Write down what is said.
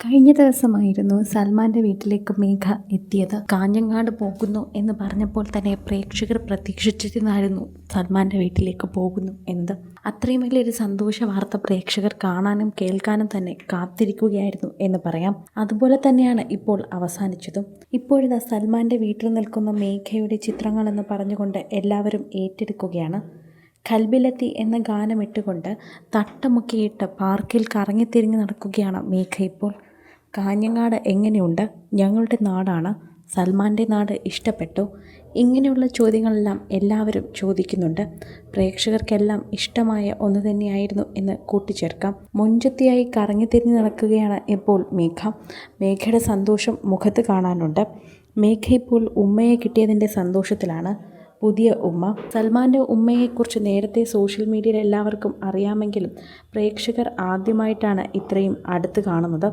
കഴിഞ്ഞ ദിവസമായിരുന്നു സൽമാന്റെ വീട്ടിലേക്ക് മേഘ എത്തിയത്. കാഞ്ഞങ്ങാട് പോകുന്നു എന്ന് പറഞ്ഞപ്പോൾ തന്നെ പ്രേക്ഷകർ പ്രതീക്ഷിച്ചിരുന്നായിരുന്നു സൽമാന്റെ വീട്ടിലേക്ക് പോകുന്നു എന്നത്. അത്രയും വലിയൊരു സന്തോഷ വാർത്ത പ്രേക്ഷകർ കാണാനും കേൾക്കാനും തന്നെ കാത്തിരിക്കുകയായിരുന്നു എന്ന് പറയാം. അതുപോലെ തന്നെയാണ് ഇപ്പോൾ അവസാനിച്ചതും. ഇപ്പോഴിതാ സൽമാന്റെ വീട്ടിൽ നിൽക്കുന്ന മേഘയുടെ ചിത്രങ്ങളെന്ന് പറഞ്ഞുകൊണ്ട് എല്ലാവരും ഏറ്റെടുക്കുകയാണ്. കൽബിലെത്തി എന്ന ഗാനമിട്ടുകൊണ്ട് തട്ടമുക്കിയിട്ട് പാർക്കിൽ കറങ്ങിത്തിരിഞ്ഞ് നടക്കുകയാണ് മേഘ ഇപ്പോൾ. കാഞ്ഞങ്ങാട് എങ്ങനെയുണ്ട്? ഞങ്ങളുടെ നാടാണ്. സൽമാന്റെ നാട് ഇഷ്ടപ്പെട്ടോ. ഇങ്ങനെയുള്ള ചോദ്യങ്ങളെല്ലാം എല്ലാവരും ചോദിക്കുന്നുണ്ട്. പ്രേക്ഷകർക്കെല്ലാം ഇഷ്ടമായ ഒന്ന് തന്നെയായിരുന്നു എന്ന് കൂട്ടിച്ചേർക്കാം. മുൻചത്തിയായി കറങ്ങിത്തിരിഞ്ഞ് നടക്കുകയാണ് ഇപ്പോൾ മേഘ. മേഘയുടെ സന്തോഷം മുഖത്ത് കാണാനുണ്ട്. മേഘ ഇപ്പോൾ ഉമ്മയെ കിട്ടിയതിന്റെ സന്തോഷത്തിലാണ്. പുതിയ ഉമ്മ. സൽമാന്റെ ഉമ്മയെക്കുറിച്ച് നേരത്തെ സോഷ്യൽ മീഡിയയിൽ എല്ലാവർക്കും അറിയാമെങ്കിലും പ്രേക്ഷകർ ആദ്യമായിട്ടാണ് ഇത്രയും അടുത്ത് കാണുന്നത്.